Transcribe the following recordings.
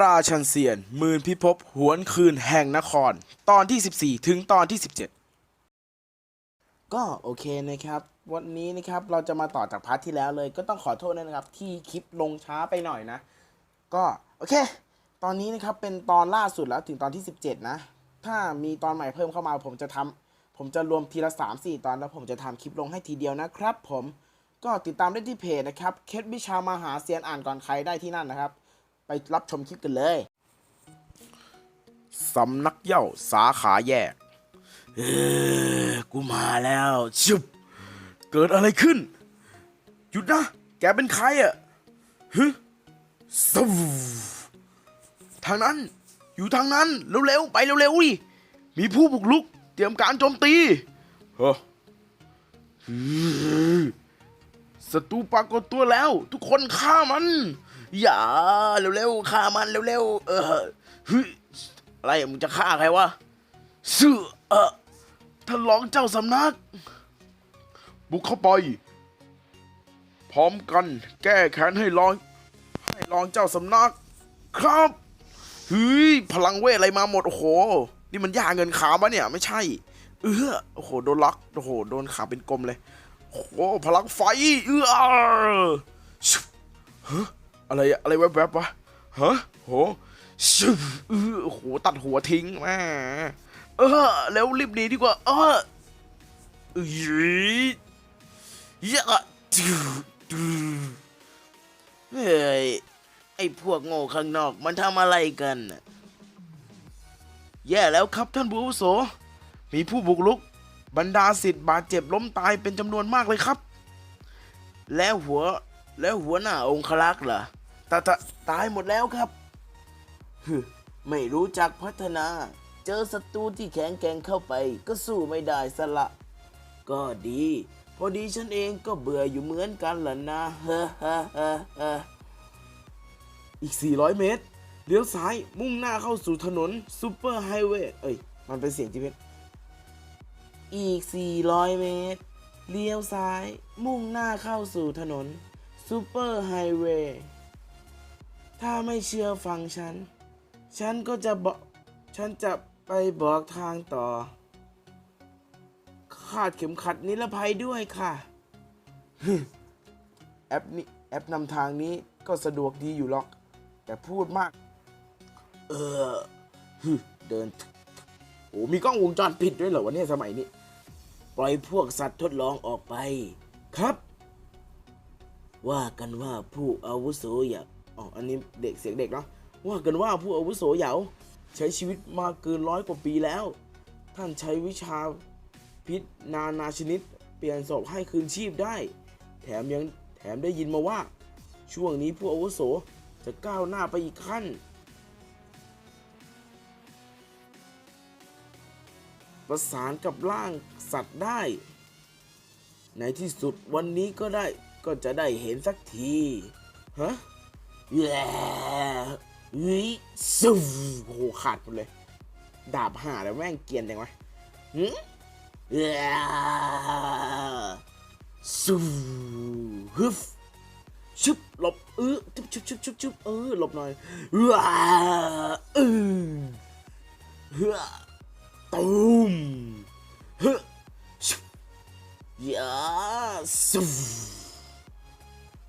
ราชันเซียนหมื่นพิภพหวนคืนแห่งนคร ตอนที่ 14 ถึงตอนที่ 17 ก็โอเคนะครับ วันนี้นะครับเราจะมาต่อจากพาร์ทที่แล้วเลย ก็ต้องขอโทษนะครับ ที่คลิปลงช้าไปหน่อยนะ ก็โอเค ตอนนี้นะครับเป็นตอนล่าสุดแล้วถึงตอนที่ 17 นะ ถ้ามีตอนใหม่เพิ่มเข้ามา ผมจะทำผมจะรวมทีละ 3-4 ตอนแล้วผมจะทำคลิปลงให้ทีเดียวนะครับ ผมก็ติดตามได้ที่เพจนะครับเคสวิชามหาเซียนอ่านก่อนใครได้ที่นั่นนะครับ ไปรับชมคลิปกันเลยสำนักเย้าสาขาแยก เออกูมาแล้วชุบเกิดอะไรขึ้น หยุดนะ แกเป็นใครอะฮึสูทางนั้น อยู่ทางนั้น เร็วๆ ไปเร็วๆดิมีผู้บุกลุก เตรียมการโจมตีเฮ้อฮึศัตรูปรากฏตัวแล้ว ทุกคนฆ่ามัน อย่าเร็วๆฆ่ามันเร็วๆเออเฮ้ยอะไรมึงจะฆ่าใครวะซื่อเออท่านรองเจ้าสำนัก บุกเข้าไป พร้อมกันแก้แค้นให้รอง ให้รองเจ้าสำนัก ครับเฮ้ยพลังเวทอะไรมาหมดโอ้โห นี่มันยาเงินขาวปะเนี่ยไม่ใช่ เออโอ้โหโดนล็อกโอ้โหโดนขาเป็นกลมเลยโอ้โหพลังไฟเออฮะ อะไรอะอะไรแวบๆวะฮะโหชุบเอโอ้โหตัดหัวทิ้งแม่เออแล้วรีบหนีดีกว่า เออเอ้ยยะจูจูเฮ้ยไอพวกโง่ข้างนอกมันทำอะไรกัน แย่แล้วครับท่านผู้อาวุโส มีผู้บุกรุก บรรดาสิทธิ์บาดเจ็บล้มตายเป็นจำนวนมากเลยครับ แล้วหัว แล้วหัวหน้าองครักษ์ล่ะตาตาตายหมดแล้วครับ ไม่รู้จักพัฒนา เจอศัตรูที่แข็งแกร่งเข้าไป ก็สู้ไม่ได้สละ ก็ดี พอดีฉันเองก็เบื่ออยู่เหมือนกันล่ะนะฮ้อเฮ้อเฮ้อเฮ้ออีก 400 เมตร เลี้ยวซ้ายมุ่งหน้าเข้าสู่ถนนซูเปอร์ไฮเวย์ เอ้ย มันเป็นเสียงจีเพชอีก 400 เมตร เลี้ยวซ้าย มุ่งหน้าเข้าสู่ถนน ซูเปอร์ไฮเวย์ถ้าไม่เชื่อฟังฉัน ฉันก็จะบอกฉันจะไปบอกทางต่อคาดเข็มขัดนิรภัยด้วยค่ะ แอปนี้แอปนำทางนี้ก็สะดวกดีอยู่หรอก แต่พูดมาก เออเดิน โอ้มีกล้องวงจรปิดด้วยเหรอวะเนี่ยสมัยนี้ ปล่อยพวกสัตว์ทดลองออกไป ครับ ว่ากันว่าผู้อาวุโสอย่าอ๋ออันนี้เด็กเสียงเด็กเนาะว่ากันว่าผู้อาวุโสเหยาใช้ชีวิตมาเกินร้อยกว่าปีแล้ว ท่านใช้วิชาพิษนานาชนิด เปลี่ยนศพให้คืนชีพได้ แถมยังแถมได้ยินมาว่า ช่วงนี้ผู้อาวุโสจะก้าวหน้าไปอีกขั้น ประสานกับร่างสัตว์ได้ ในที่สุดวันนี้ก็ได้ ก็จะได้เห็นสักที ฮะแย่วิสูโอ้โหขาดหมดเลย ดาบห่าแล้วแม่งเกียนจังวะหืมแย่สูฮึฟชึบหลบเออชึบชึบชึบชึบชึบเออหลบหน่อยว้าเออเฮ้อตูมเฮ้อชุบยาสู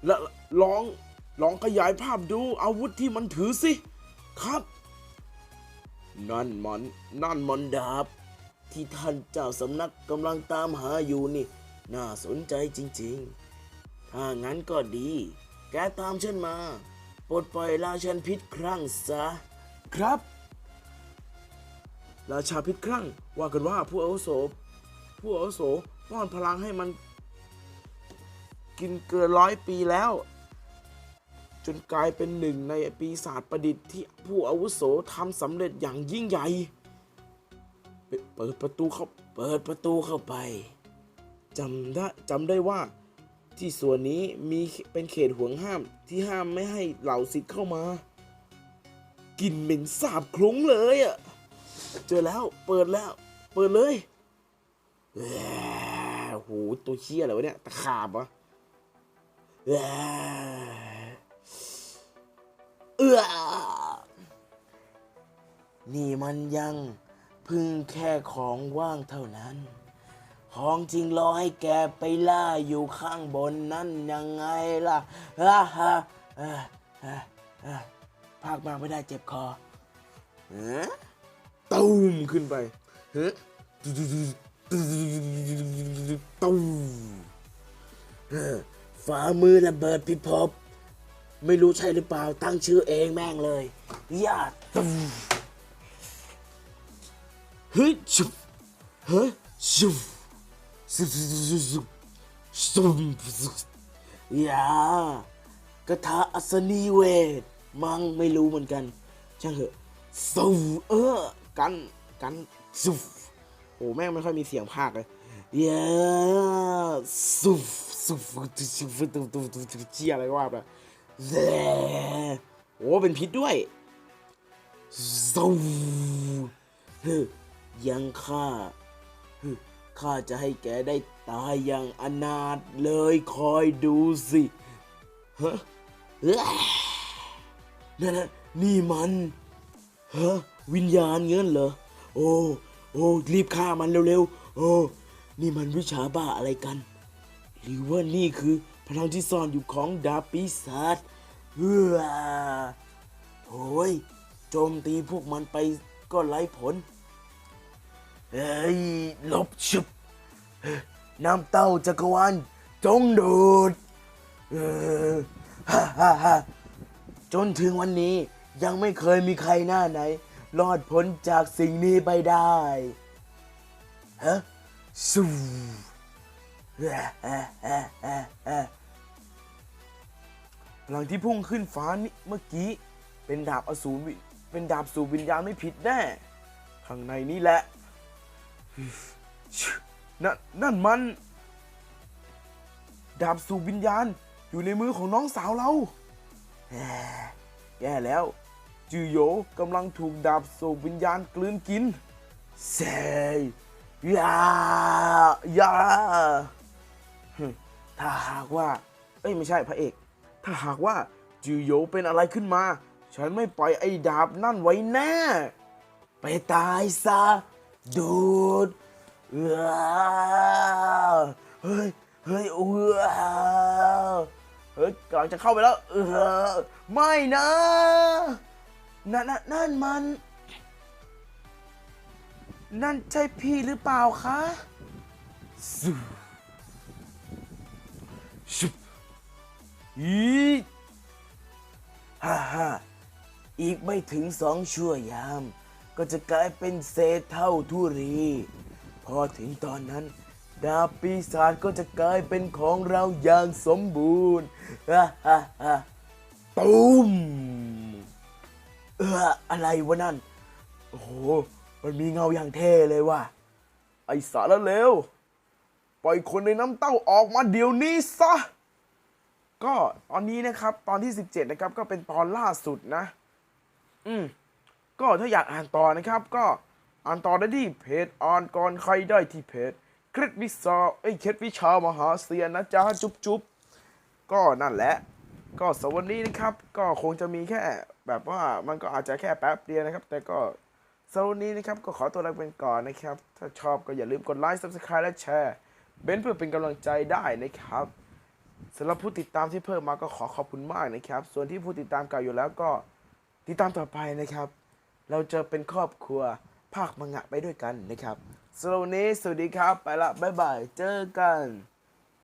แล้วลองลองขยายภาพดูอาวุธที่มันถือสิ ครับ นั่นมัน นั่นมันดาบ ที่ท่านเจ้าสำนักกำลังตามหาอยู่นี่ น่าสนใจจริงๆ ถ้างั้นก็ดี แกตามฉันมา ปลดปล่อยราชันพิษครั้งซะ ครับ ราชาพิษครั้งว่ากันว่าผู้อาวุโสผู้อาวุโสป้อนพลังให้มัน กินเกินร้อยปีแล้ว จนกลายเป็นหนึ่งในปีศาจประดิษฐ์ที่ผู้อาวุโสทำสำเร็จอย่างยิ่งใหญ่ เปิดประตูเข้าเปิดประตูเข้าไปจำได้จำได้ว่าที่ส่วนนี้มีเป็นเขตห่วงห้ามที่ห้ามไม่ให้เหล่าสิทธิ์เข้ามา กินเหม็นสาบคลุ้งเลยอะเจอแล้วเปิดแล้ว เปิดเลยแหวโอ้โหตัวเชี่ยอะไรวะเนี่ยตะขาบวะ เออนี่มันยังพึ่งแค่ของว่างเท่านั้น ของจริงรอให้แกไปล่าอยู่ข้างบนนั่นยังไงล่ะฮ่าฮ่าเอ้อเอ้อเอ้อภาคมาไม่ได้เจ็บคอเออตูมขึ้นไปเฮ้ตูมเออ ฝ่ามือระเบิดพิภพไม่รู้ใช่หรือเปล่าตั้งชื่อเองแม่งเลยยาตูมฮ้ยชุบฮ้ยชุบซุบซุบซุบซุบซุบซุบยากระทะอัศนีเวทมังไม่รู้เหมือนกัน ช่างเถอะสูเออกันกันสุบโอ้แม่งไม่ค่อยมีเสียงภาคเลยยาสุบ ซุฟตุซุฟตุตุตุตุเจียอะไรก็ว่าไปโอ้เป็นพิษด้วยซูยังข้าข้าจะให้แกได้ตายอย่างอนาถเลยคอยดูสิฮะนั่นนี่มันฮะวิญญาณเงินเหรอโอ้โอ้รีบฆ่ามันเร็วๆโอ้นี่มันวิชาบ้าอะไรกัน หรือว่านี่คือพลังที่ซ่อนอยู่ของดาบปีศาจเฮ้อโอ้ยโจมตีพวกมันไปก็ไร้ผล เฮ้ยหลบชุบน้ำเต้าจักรวาลจงดูดฮ่าฮ่าฮ่าจนถึงวันนี้ยังไม่เคยมีใครหน้าไหน รอดพ้นจากสิ่งนี้ไปได้ฮะสู้ พลังที่พุ่งขึ้นฟ้านี่เมื่อกี้ เป็นดาบอสูรเป็นดาบสู่วิญญาณไม่ผิดแน่ ข้างในนี่แหละ นั่นนั่นมัน ดาบสู่วิญญาณอยู่ในมือของน้องสาวเราแย่แล้ว จือโยกำลังถูกดาบสู่วิญญาณกลืนกินเซยยายา ถ้าหากว่า เอ้ยไม่ใช่พระเอก ถ้าหากว่าจือโยเป็นอะไรขึ้นมา ฉันไม่ปล่อยไอ้ดาบนั่นไว้แน่ ไปตายซะดูดเฮ้ย เฮ้ยเออเฮ้ยกำลังจะเข้าไปแล้ว เออ ไม่นะ นั่นนั่นมัน นั่นใช่พี่หรือเปล่าคะ ชุบอีฮ่าฮ่าอีกไม่ถึงสองชั่วยาม ก็จะกลายเป็นเศษเท่าทุรี พอถึงตอนนั้น ดาบปีศาจก็จะกลายเป็นของเราอย่างสมบูรณ์ฮ่าฮ่าฮ่าตูมเอออะไรวะนั่น โอ้โห มันมีเงาอย่างเท่เลยว่ะ ไอสารเลว ปล่อยคนในน้ำเต้าออกมาเดี๋ยวนี้ซะ ก็ตอนนี้นะครับ ตอนที่ 17 นะครับ ก็เป็นตอนล่าสุดนะ อืม ก็ถ้าอยากอ่านต่อนะครับ ก็อ่านต่อได้ที่เพจอ่านก่อนใครได้ที่เพจเคล็ดวิชาเอ้ยเคล็ดวิชามหาเซียนนะจ๊ะจุ๊บจุ๊บก็นั่นแหละ ก็สวันนี้นะครับ ก็คงจะมีแค่แบบว่ามันก็อาจจะแค่แป๊บเดียวนะครับ แต่ก็สำหรับวันนี้นะครับ ก็ขอตัวลาไปก่อนนะครับ ถ้าชอบก็อย่าลืมกดไลค์ subscribe และแชร์ เบนเพื่อเป็นกำลังใจได้นะครับสำหรับผู้ติดตามที่เพิ่มมาก็ขอขอบคุณมากนะครับ ส่วนที่ผู้ติดตามเก่าอยู่แล้วก็ติดตามต่อไปนะครับ เราจะเป็นครอบครัวภาคมังงะไปด้วยกันนะครับสำหรับวันนี้สวัสดีครับ ไปละบ๊ายบาย เจอกัน